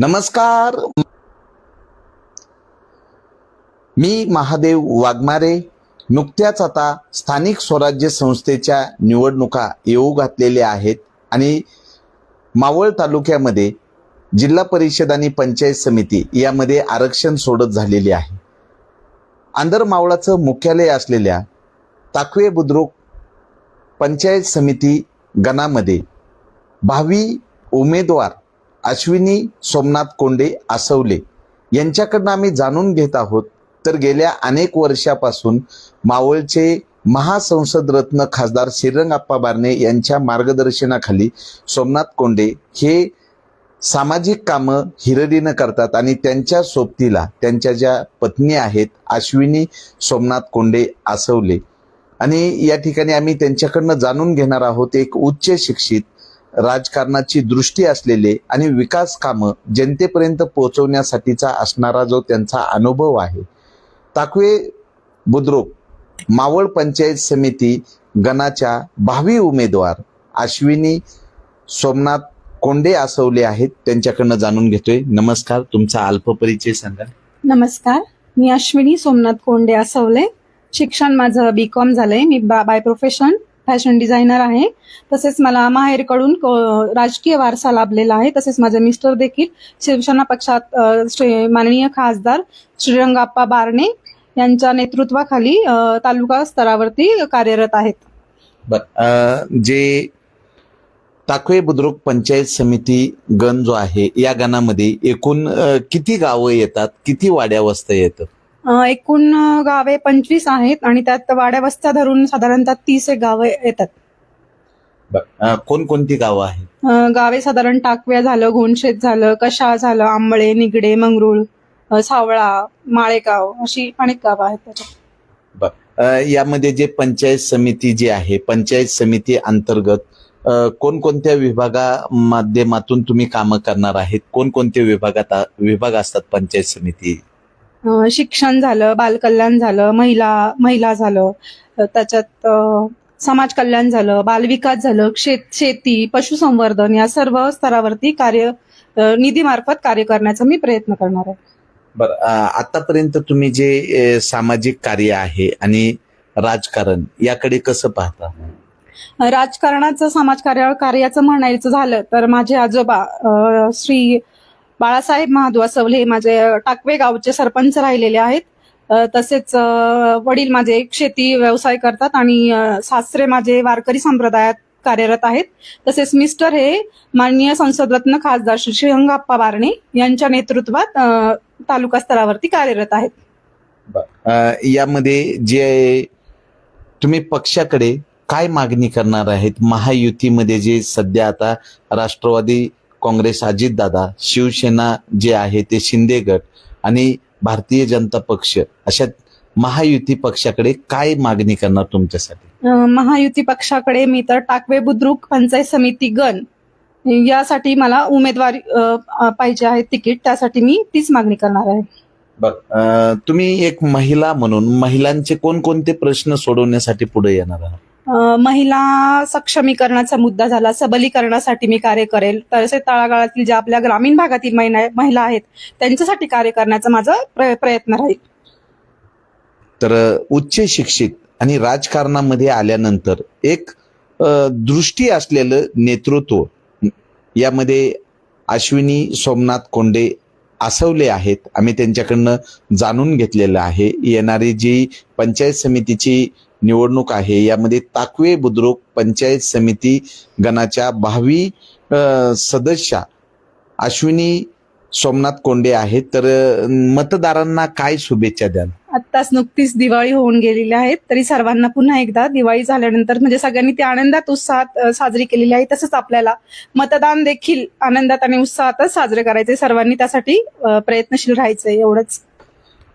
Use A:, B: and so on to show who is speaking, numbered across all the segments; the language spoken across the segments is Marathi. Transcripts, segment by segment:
A: नमस्कार. मी महादेव वाघमारे. नुकत्याच आता स्थानिक स्वराज्य संस्थेच्या निवडणुका येऊ घातलेल्या आहेत आणि मावळ तालुक्यामध्ये जिल्हा परिषद आणि पंचायत समिती यामध्ये आरक्षण सोडत झालेले आहे. आंधर मावळाचं मुख्यालय असलेल्या ताकवे बुद्रुक पंचायत समिती गणामध्ये भावी उमेदवार अश्विनी सोमनाथ कोंडे आसवले. यांच्याकडनं आम्ही जाणून घेत आहोत तर गेल्या अनेक वर्षापासून मावळचे महासंसद रत्न खासदार श्रीरंगाप्पा बारणे यांच्या मार्गदर्शनाखाली सोमनाथ कोंडे हे सामाजिक कामं हिरडीनं करतात आणि त्यांच्या सोबतीला त्यांच्या ज्या पत्नी आहेत अश्विनी सोमनाथ कोंडे आसवले. आणि या ठिकाणी आम्ही त्यांच्याकडनं जाणून घेणार आहोत एक उच्च शिक्षित राजकारणाची दृष्टी असलेले आणि विकास कामं जनतेपर्यंत पोहोचवण्यासाठीचा असणारा जो त्यांचा अनुभव आहे. ताकवे बुद्रुक मावळ पंचायत समिती गणाच्या भावी उमेदवार अश्विनी सोमनाथ कोंडे आसवले आहेत. त्यांच्याकडनं जाणून घेतोय. नमस्कार. तुमचा अल्प परिचय सांगा.
B: नमस्कार. मी अश्विनी सोमनाथ कोंडे असवले शिक्षण माझं बी कॉम झालंय. मी बा बाय प्रोफेशन फॅशन डिझायनर आहे. तसेच मला माहेरकडून राजकीय वारसा लाभलेला आहे. तसेच माझे मिस्टर देखील शिवसेना पक्षात श्री माननीय खासदार श्रीरंगाप्पा बारणे यांच्या नेतृत्वाखाली तालुका स्तरावरती कार्यरत आहेत.
A: जे ताकवे बुद्रुक पंचायत समिती गण जो आहे या गणामध्ये एकूण किती गावं येतात? किती वाड्या वस्त्या येतात?
B: एकूण गावे पंचवीस आहेत आणि त्यात वाड्या वस्त्या धरून साधारणतः तीस एक गावे येतात.
A: कोणकोणती गावं आहेत?
B: गावे साधारण टाकव्या झालं घोणशेत झालं कशाळ झालं आंबळे निगडे मंगरुळ सावळा माळेगाव अशी अनेक गावं आहेत त्याच्यात.
A: यामध्ये जे पंचायत समिती जी आहे पंचायत समिती अंतर्गत कोणकोणत्या विभागा माध्यमातून तुम्ही कामं करणार आहेत? कोणकोणते विभागात विभाग असतात पंचायत समिती
B: शिक्षण झालं बालकल्याण झालं महिला महिला झालं त्याच्यात समाज कल्याण झालं बालविकास झालं शेत शेती पशुसंवर्धन या सर्व स्तरावरती कार्य निधीमार्फत कार्य करण्याचा मी प्रयत्न करणार आहे.
A: बर आतापर्यंत तुम्ही जे सामाजिक कार्य आहे आणि राजकारण याकडे कसं पाहता?
B: राजकारणाचं समाजकार्य कार्याचं म्हणायचं झालं तर माझे आजोबा श्री बाळासाहेब महाद्वासवले हे माझे टाकवे गावचे सरपंच राहिलेले आहेत. तसेच वडील माझे शेती व्यवसाय करतात आणि सासरे माझे वारकरी संप्रदायात कार्यरत आहेत. तसेच मिस्टर हे माननीय संसदरत्न खासदार श्री श्रीरंगाप्पा बारणे यांच्या नेतृत्वात तालुका स्तरावरती कार्यरत आहेत.
A: यामध्ये जे तुम्ही पक्षाकडे काय मागणी करणार आहेत? महायुतीमध्ये जे सध्या आता राष्ट्रवादी काँग्रेस अजितदादा शिवसेना जे आहे ते शिंदे गट आणि भारतीय जनता पक्ष अशा महायुती पक्षाकडे काय मागणी करणार तुमच्यासाठी?
B: महायुती पक्षाकडे मी तर टाकवे बुद्रुक पंचायत समिती गण यासाठी मला उमेदवारी पाहिजे आहे तिकीट त्यासाठी मी तीच मागणी करणार आहे.
A: अं, तुम्ही एक महिला म्हणून महिलांचे कोणकोणते प्रश्न सोडवण्यासाठी पुढे येणार आहात?
B: महिला सक्षमीकरणाचा मुद्दा झाला सबलीकरणासाठी मी कार्य करेल. तसेच तळागाळातील ज्या आपल्या ग्रामीण भागातील महिला महिला आहेत त्यांच्यासाठी कार्य करण्याचा माझा प्र- प्रयत्न राहील.
A: तर उच्च शिक्षित आणि राजकारणामध्ये आल्यानंतर एक दृष्टी असलेलं नेतृत्व यामध्ये अश्विनी सोमनाथ कोंडे आसवले आहेत. आम्ही त्यांच्याकडनं जाणून घेतलेलं आहे. येणारी जी पंचायत समितीची निवडणूक आहे. यामध्ये ताकवे बुद्रुक पंचायत समिती गणाच्या भावी सदस्या अश्विनी सोमनाथ कोंडे आहेत. तर मतदारांना काय शुभेच्छा द्याल?
B: आत्ताच नुकतीच दिवाळी होऊन गेलेली आहे. तरी सर्वांना पुन्हा एकदा दिवाळी झाल्यानंतर म्हणजे सगळ्यांनी ती आनंदात उत्साहात अ, साजरी केलेली आहे. तसंच आपल्याला मतदान देखील आनंदात आणि उत्साहातच साजरे करायचे सर्वांनी त्यासाठी अ, प्रयत्नशील राहायचंय एवढंच.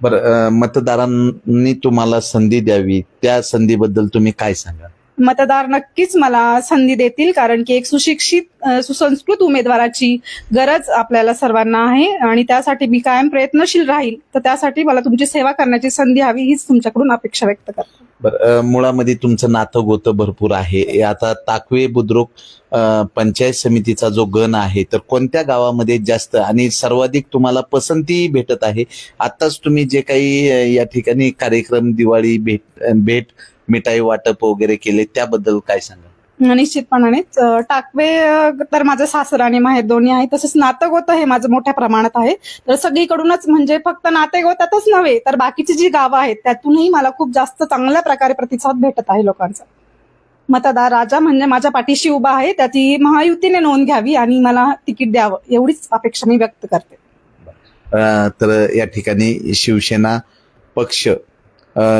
A: बरं मतदारांनी तुम्हाला संधी द्यावी त्या संधीबद्दल तुम्ही काय सांगा
B: मतदार नक्कीच मला संधी देतील कारण की एक सुशिक्षित सुसंस्कृत उमेदवाराची गरज आपल्याला सर्वांना आहे आणि त्यासाठी मी कायम प्रयत्नशील राहील तर त्यासाठी मला तुमची सेवा करण्याची संधी हवी हीच तुमच्याकडून अपेक्षा व्यक्त करते.
A: मुळामध्ये तुमचं नातं गोतं भरपूर आहे. आता ताकवे बुद्रुक पंचायत समितीचा जो गण आहे तर कोणत्या गावामध्ये जास्त आणि सर्वाधिक तुम्हाला पसंती भेटत आहे? आताच तुम्ही जे काही या ठिकाणी कार्यक्रम दिवाळी भेट भेट मिठाई वाटप वगैरे केले त्याबद्दल काय सांगा
B: निश्चितपणानेच टाकवे तर माझं सासर आणि माहेर दोन्ही आहे. तसंच नातेगोत हे माझं मोठ्या प्रमाणात आहे. तर सगळीकडूनच म्हणजे फक्त नातेगोतातच नव्हे तर बाकीची जी गावं आहेत त्यातूनही मला खूप जास्त चांगल्या प्रकारे प्रतिसाद भेटत आहे लोकांचा. मतदार राजा म्हणजे माझ्या पाठीशी उभा आहे त्याची महायुतीने नोंद घ्यावी आणि मला तिकीट द्यावं एवढीच अपेक्षा मी व्यक्त करते.
A: तर या ठिकाणी शिवसेना पक्ष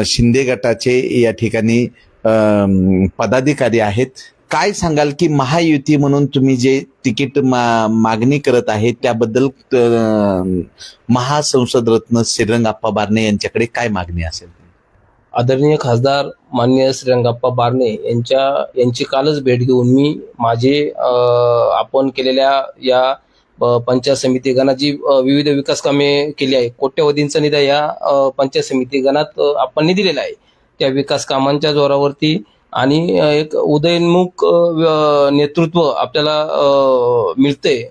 A: शिंदे गटाचे या ठिकाणी पदाधिकारी आहेत. काय सांगाल की महायुती म्हणून तुम्ही जे तिकीट मा- मागणी करत आहे त्याबद्दल महासंसद रत्न श्रीरंगाप्पा बारणे यांच्याकडे काय मागणी असेल?
C: आदरणीय खासदार मान्य श्रीरंगाप्पा बारणे यांच्या यांची कालच भेट घेऊन मी माझे आपण केलेल्या या पंचायत समिती गणात जी विविध विकास कामे केली आहे. कोट्यवधींचा निधी या पंचायत समिती गणात आपण दिलेला आहे. त्या विकास कामांच्या जोरावरती आणि एक उदयन्मुख नेतृत्व आपल्याला मिळते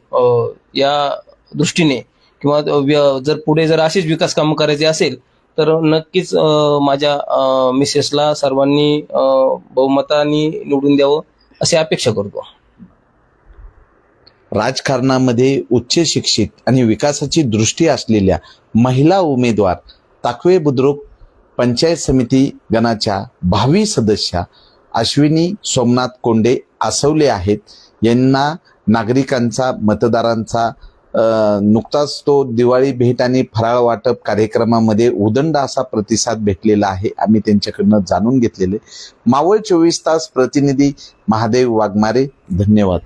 C: या दृष्टीने. किंवा व्य- जर पुढे जर अशीच विकास कामं करायची असेल तर नक्कीच माझ्या मिसेसला सर्वांनी बहुमताने निवडून द्यावं अशी अपेक्षा करतो.
A: राजकारणामध्ये उच्च शिक्षित आणि विकासाची दृष्टी असलेल्या महिला उमेदवार ताकवे बुद्रुक पंचायत समिती गणाच्या भावी सदस्या अश्विनी सोमनाथ कोंडे आसवले आहेत. यांना नागरिकांचा मतदारांचा नुकताच तो दिवाळी भेट आणि फराळ वाटप कार्यक्रमामध्ये उदंड असा प्रतिसाद भेटलेला आहे आम्ही त्यांच्याकडनं जाणून घेतलेले. मावळ चोवीस तास प्रतिनिधी महादेव वाघमारे धन्यवाद.